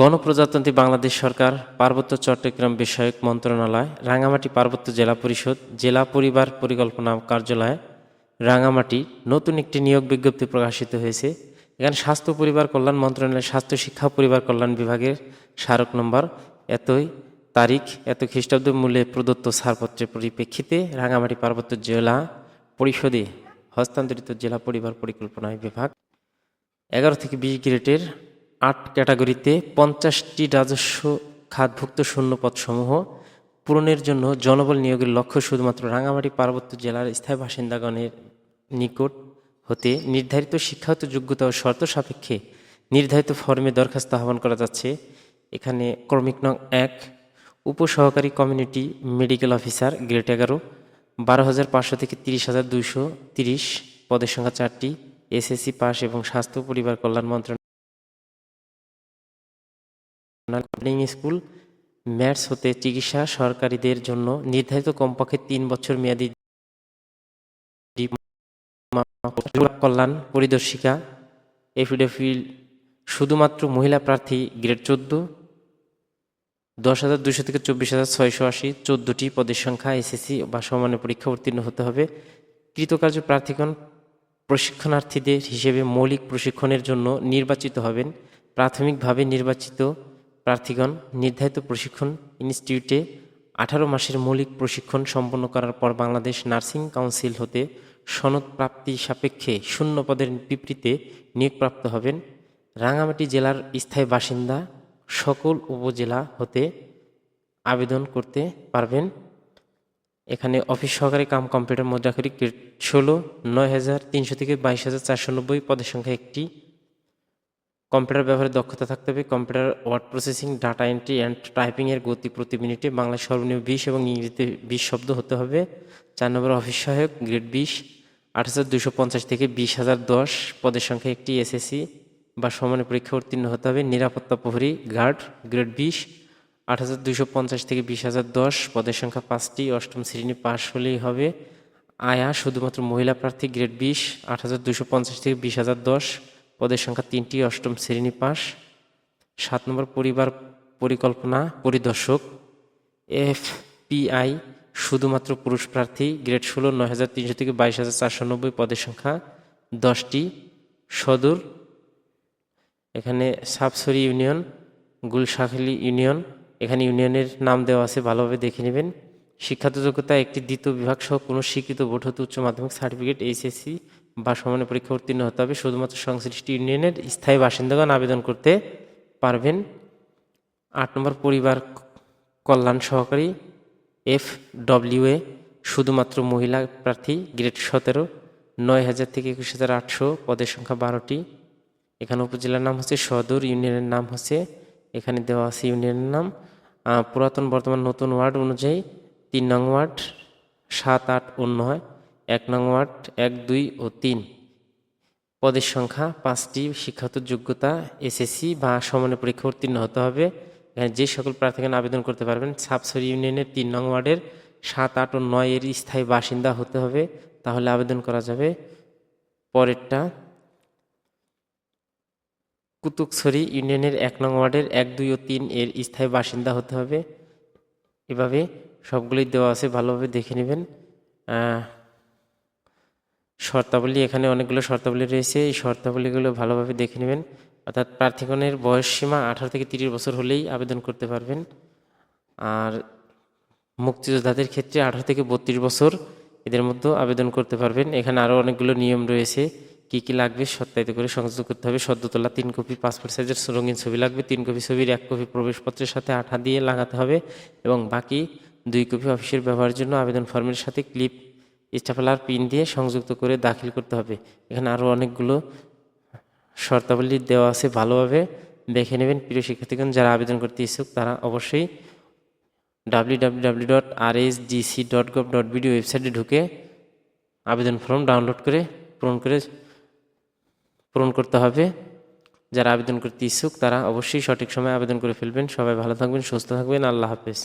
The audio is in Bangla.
গণপ্রজাতন্ত্রী বাংলাদেশ সরকার, পার্বত্য চট্টগ্রাম বিষয়ক মন্ত্রণালয় রাঙামাটি পার্বত্য জেলা পরিষদ, জেলা পরিবার পরিকল্পনা কার্যালয় রাঙামাটি নতুন একটি নিয়োগ বিজ্ঞপ্তি প্রকাশিত হয়েছে। এখানে স্বাস্থ্য পরিবার কল্যাণ মন্ত্রণালয় স্বাস্থ্য শিক্ষা পরিবার কল্যাণ বিভাগের স্মারক নম্বর, এতই তারিখ, এত খ্রিস্টাব্দ মূল্যে প্রদত্ত ছাড়পত্রের পরিপ্রেক্ষিতে রাঙামাটি পার্বত্য জেলা পরিষদে হস্তান্তরিত জেলা পরিবার পরিকল্পনা বিভাগ এগারো থেকে বিশ গ্রেডের আট ক্যাটাগরিতে পঞ্চাশটি রাজস্ব খাতভুক্ত শূন্যপদসমূহ পূরণের জন্য জনবল নিয়োগের লক্ষ্য শুধুমাত্র রাঙামাটি পার্বত্য জেলার স্থায়ী বাসিন্দাগণের নিকট হতে নির্ধারিত শিক্ষাগত যোগ্যতা ও শর্ত সাপেক্ষে নির্ধারিত ফর্মে দরখাস্ত আহ্বান করা যাচ্ছে। এখানে ক্রমিক নং এক, উপসহকারী কমিউনিটি মেডিকেল অফিসার গ্রেড এগারো, বারো হাজার পাঁচশো থেকে তিরিশ হাজার দুইশো তিরিশ পদের সংখ্যা চারটি, এসএসসি পাস এবং স্বাস্থ্য পরিবার কল্যাণ মন্ত্রণালয় স্কুল ম্যাথস হতে চিকিৎসা সরকারিদের জন্য নির্ধারিত কমপক্ষে তিন বছর মেয়াদী কল্যাণ পরিদর্শিকা। এফিডেভিল শুধুমাত্র মহিলা প্রার্থী গ্রেড চোদ্দ, দশ হাজার দুশো থেকে চব্বিশ হাজার ছয়শো আশি, চোদ্দোটি পদের সংখ্যা এসএসসি বা সমানের পরীক্ষা উত্তীর্ণ হতে হবে। কৃতকার্য প্রার্থীগণ প্রশিক্ষণার্থীদের হিসেবে মৌলিক প্রশিক্ষণের জন্য নির্বাচিত হবেন। প্রাথমিকভাবে নির্বাচিত প্রার্থীগণ, নির্ধারিত প্রশিক্ষণ ইনস্টিটিউটে আঠারো মাসের মৌলিক প্রশিক্ষণ সম্পন্ন করার পর বাংলাদেশ নার্সিং কাউন্সিল হতে সনদ প্রাপ্তি সাপেক্ষে শূন্য পদের বিবৃতিতে নিয়োগপ্রাপ্ত হবেন। রাঙামাটি জেলার স্থায়ী বাসিন্দা সকল উপজেলা হতে আবেদন করতে পারবেন। এখানে অফিস সহকারী কাম কম্পিউটার মুদ্রাকরী ষোলো, নয় হাজার তিনশো থেকে বাইশ হাজার চারশো নব্বই পদের সংখ্যা একটি। কম্পিউটার ব্যবহারে দক্ষতা থাকতে হবে। Computer word processing, data entry and টাইপিংয়ের গতি প্রতি মিনিটে বাংলা সর্বনিম্ন বিশ এবং ইংরেজিতে বিশ শব্দ হতে হবে। চার নম্বর অফিস সহায়ক, গ্রেড বিশ, আট হাজার দুশো পঞ্চাশ থেকে বিশ হাজার দশ পদের সংখ্যা একটি এসএসসি বা সমানের পরীক্ষা উত্তীর্ণ হতে হবে। নিরাপত্তা প্রহরী, গার্ড, গ্রেড বিশ, আট হাজার দুশো পঞ্চাশ থেকে বিশ হাজার দশ পদের সংখ্যা পাঁচটি। অষ্টম শ্রেণি পাশ হলেই হবে। আয়া, শুধুমাত্র মহিলা প্রার্থী, গ্রেড বিশ, আট হাজার দুশো পঞ্চাশ থেকে বিশ হাজার দশ পদের সংখ্যা তিনটি, অষ্টম শ্রেণি পাস সাত নম্বর পরিবার পরিকল্পনা, পরিদর্শক এফ পিআই শুধুমাত্র পুরুষ প্রার্থী, গ্রেড ষোলো, নয় হাজার তিনশো থেকে বাইশ হাজার চারশো নব্বই পদের সংখ্যা দশটি, সদর, এখানে সাবসরি ইউনিয়ন, গুলশাখালি ইউনিয়ন, এখানে ইউনিয়নের নাম দেওয়া আছে, ভালোভাবে দেখে নেবেন। শিক্ষাত যোগ্যতা একটি দ্বিতীয় বিভাগ সহ কোনো স্বীকৃত বোর্ড হতে উচ্চ মাধ্যমিক সার্টিফিকেট, এইচএসসি বা সমানের পরীক্ষা উত্তীর্ণ হতে হবে। শুধুমাত্র সংশ্লিষ্ট ইউনিয়নের স্থায়ী বাসিন্দাগণ আবেদন করতে পারবেন। আট নম্বর, পরিবার কল্যাণ সহকারী এফ ডব্লিউএ শুধুমাত্র মহিলা প্রার্থী, গ্রেড সতেরো, নয় হাজার থেকে একুশ হাজার আটশো পদের সংখ্যা বারোটি। এখানে উপজেলার নাম হচ্ছে সদর, ইউনিয়নের নাম হচ্ছে, এখানে দেওয়া আছে ইউনিয়নের নাম। পুরাতন বর্তমান নতুন ওয়ার্ড অনুযায়ী তিন নং ওয়ার্ড, সাত, আট ও নয় এক নং ওয়ার্ড, এক, দুই ও তিন। পদের সংখ্যা পাঁচটি, শিক্ষাগত যোগ্যতা, এসএসসি বা সমানের পরীক্ষা উত্তীর্ণ হতে হবে। এখানে যে সকল প্রার্থীগণ আবেদন করতে পারবেন, সাবসরি ইউনিয়নের তিন নং ওয়ার্ডের সাত, আট ও নয় এর স্থায়ী বাসিন্দা হতে হবে, তাহলে আবেদন করা যাবে। পরেরটা কুতুকছড়ি ইউনিয়নের এক নং ওয়ার্ডের এক, দুই ও তিন এর স্থায়ী বাসিন্দা হতে হবে। এভাবে সবগুলোই দেওয়া আছে, ভালোভাবে দেখে নেবেন। শর্তাবলী, এখানে অনেকগুলো শর্তাবলী রয়েছে। এই শর্তাবলীগুলো ভালোভাবে দেখে নেবেন। অর্থাৎ প্রার্থীগণের বয়স সীমা আঠারো থেকে তিরিশ বছর হলেই আবেদন করতে পারবেন। আর মুক্তিযোদ্ধাদের ক্ষেত্রে আঠারো থেকে বত্রিশ বছর এদের মধ্যে আবেদন করতে পারবেন। এখানে আরও অনেকগুলো নিয়ম রয়েছে। কি কি লাগবে সত্যায়িত করে সংযুক্ত করতে হবে। সদ্য তোলা তিন কপি পাসপোর্ট সাইজের রঙিন ছবি লাগবে। তিন কপি ছবির এক কপি প্রবেশপত্রের সাথে আঠা দিয়ে লাগাতে হবে। এবং বাকি দুই কপি অফিসের ব্যবহারের জন্য আবেদন ফর্মের সাথে ক্লিপ, স্টাফলার, পিন দিয়ে সংযুক্ত করে দাখিল করতে হবে। এখানে আরও অনেকগুলো শর্তাবলী দেওয়া আছে ভালোভাবে। দেখে নেবেন প্রিয় শিক্ষার্থীগণ, যারা আবেদন করতে ইচ্ছুক, তারা অবশ্যই W W W dot R S dot dot ওয়েবসাইটে ঢুকে আবেদন ফর্ম ডাউনলোড করে পূরণ করে, পূরণ করতে হবে। যারা আবেদন করতে ইচ্ছুক, তারা অবশ্যই সঠিক সময়ে আবেদন করে ফেলবেন। সবাই ভালো থাকবেন, সুস্থ থাকবেন। আল্লাহ হাফেজ।